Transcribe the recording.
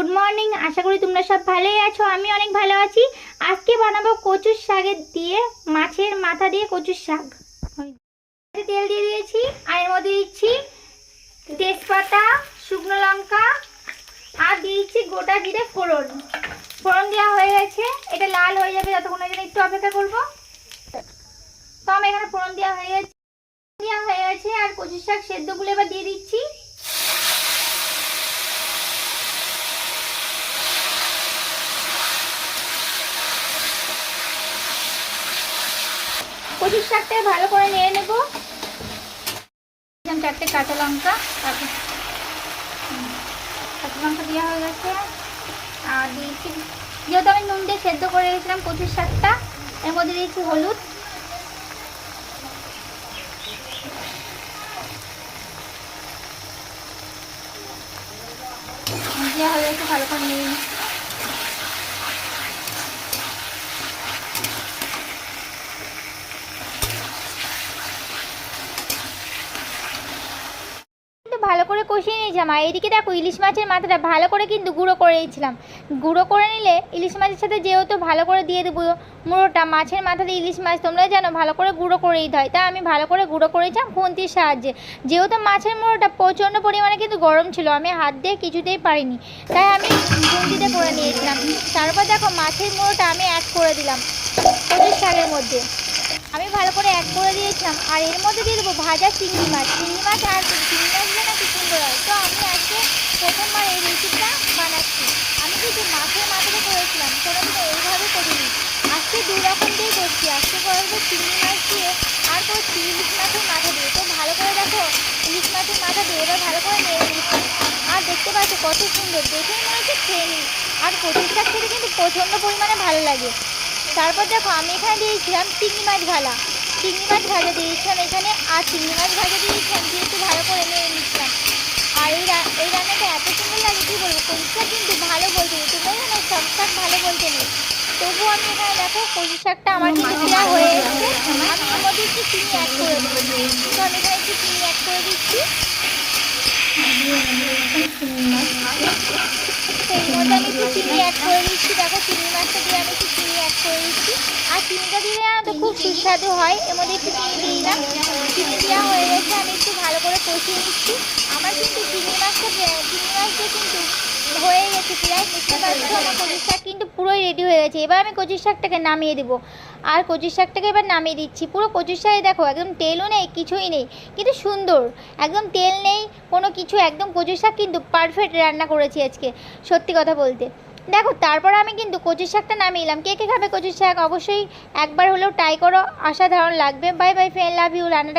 Good morning, আশা করি তোমরা সব ভালোই আছো, আমি অনেক ভালো আছি। আজকে বানাবো কচুর শাকের দিয়ে, মাছের মাথা দিয়ে কচুর শাক। তেল দিয়ে দিয়েছি, আর এর মধ্যে দিচ্ছি তেজপাতা, শুকনো লঙ্কা, আর দিয়ে দিচ্ছি গোটা জিরে ফোড়ন। ফোড়ন দেওয়া হয়ে গেছে, এটা লাল হয়ে যাবে যতক্ষণ এখানে একটু অপেক্ষা করব। তো আমি এখানে ফোড়ন দেওয়া হয়ে গেছে দেওয়া হয়ে গেছে, আর কচুর শাক সেদ্ধগুলো এবার দিয়ে দিচ্ছি। কচুর শাকটা ভালো করে নিয়ে নেব। চারটে কাঁচা লঙ্কা কাঁচা লঙ্কা দেওয়া হয়ে গেছে। আর দিয়েছি, যেহেতু আমি নুন দিয়ে সেদ্ধ করে রেখেছিলাম কচুর শাকটা, এর মধ্যে দিয়েছি হলুদ। দেওয়া হয়ে গেছে ভালো করে নিয়ে ভালো করে কষিয়ে নিয়েছিলাম আর এদিকে দেখো, ইলিশ মাছের মাথাটা ভালো করে কিন্তু গুঁড়ো করে নিয়েছিলাম। গুঁড়ো করে নিলে ইলিশ মাছের সাথে যেহেতু ভালো করে দিয়ে দেবো মুড়োটা, মাছের মাথাতে ইলিশ মাছ তোমরা জানো ভালো করে গুঁড়ো করে দিতে হয়। তা আমি ভালো করে গুঁড়ো করেছিলাম খুন্তির সাহায্যে। যেহেতু মাছের মুড়োটা প্রচণ্ড পরিমাণে কিন্তু গরম ছিল, আমি হাত দিয়ে কিছুতেই পারিনি। তাই আমি খুন্তিতে করে নিয়েছিলাম। তারপর দেখো, মাছের মুড়োটা আমি অ্যাড করে দিলাম কচুর শাকের মধ্যে। আমি ভালো করে অ্যাড করে দিয়েছিলাম। আর এর মধ্যে দিয়ে দেবো ভাজা চিংড়ি মাছ। চিংড়ি মাছ আর চিংড়ি মাছ দিয়ে নাকি সুন্দর হয় তো আমি আজকে প্রথমবার এই রেসিপিটা বানাচ্ছি আমি কিন্তু মাছের মাথাটা করেছিলাম কোনোদিন এইভাবে করিনি আজকে দু রকম দিয়েই করছি। আজকে করব চিংড়ি মাছ দিয়ে আর করছি ইলিশ মাছের মাথা দিয়ে তো ভালো করে দেখো ইলিশ মাছের মাথা দিয়ে এবার ভালো করে নেড়ে দিচ্ছি আর দেখতে পাচ্ছ কত সুন্দর দেখেই মনে হচ্ছে খেয়ে নিই আর কচুর শাক খেতে কিন্তু প্রচণ্ড পরিমাণে ভালো লাগে। তারপর দেখো, আমি এখানে দিয়েছিলাম চিংড়ি মাছ ভালা চিংড়ি মাছ ভাজা দিয়েছিলাম এখানে, আর চিংড়ি মাছ ভাজা দিয়েছিলাম দিয়ে একটু ভালো করে নিয়ে নিচ্ছিলাম। আর এই এই রান্নাটা এত সুন্দর লাগে, কী বলব? কচু কিন্তু ভালো বলতে নেই তোমরা জানো সব শাক ভালো বলতে নেই তবুও আমি এখানে দেখো কচু শাকটা আমার দেওয়া হয়ে এসেছে আমি এর মধ্যে একটু চিনি অ্যাড করে দেবো। তো আমি এখানে একটু চিনি অ্যাড করে দিচ্ছি। সেই মধ্যে আমি একটু চিনি অ্যাড করে দিচ্ছি। দেখো চিংড়ি মাছটা দিয়ে আমি একটু চিনি অ্যাড করে দিচ্ছি। আর চিনিটা দিলে না তো খুব সুস্বাদু হয়। এর মধ্যে একটু চিনি দিলাম। চিনি দেওয়া হয়ে গেছে আমি একটু ভালো করে কষিয়ে নিচ্ছি। আমার কিন্তু চিংড়ি মাছটা চিংড়ি মাছ কিন্তু হয়ে গেছে প্রায় বুঝতে পারছ আমার কচুর শাক কিন্তু পুরোই রেডি হয়ে গেছে। এবার আমি কচুর শাকটাকে নামিয়ে দেবো। আর কচুর শাকটাকে এবার নামিয়ে দিচ্ছি। পুরো কচুর শাকে দেখো, একদম তেলও নেই, কিছুই নেই, কিন্তু সুন্দর। একদম তেল নেই, কোনো কিছু, একদম কচুর শাক কিন্তু পারফেক্ট রান্না করেছি আজকে, সত্যি কথা বলতে। দেখো, তারপর আমি কিন্তু কচুর শাকটা নামিয়ে এলাম। কে কে খাবে কচুর শাক? অবশ্যই একবার হলেও ট্রাই করো। অসাধারণ লাগবে। Bye bye friend love you রান্নাটা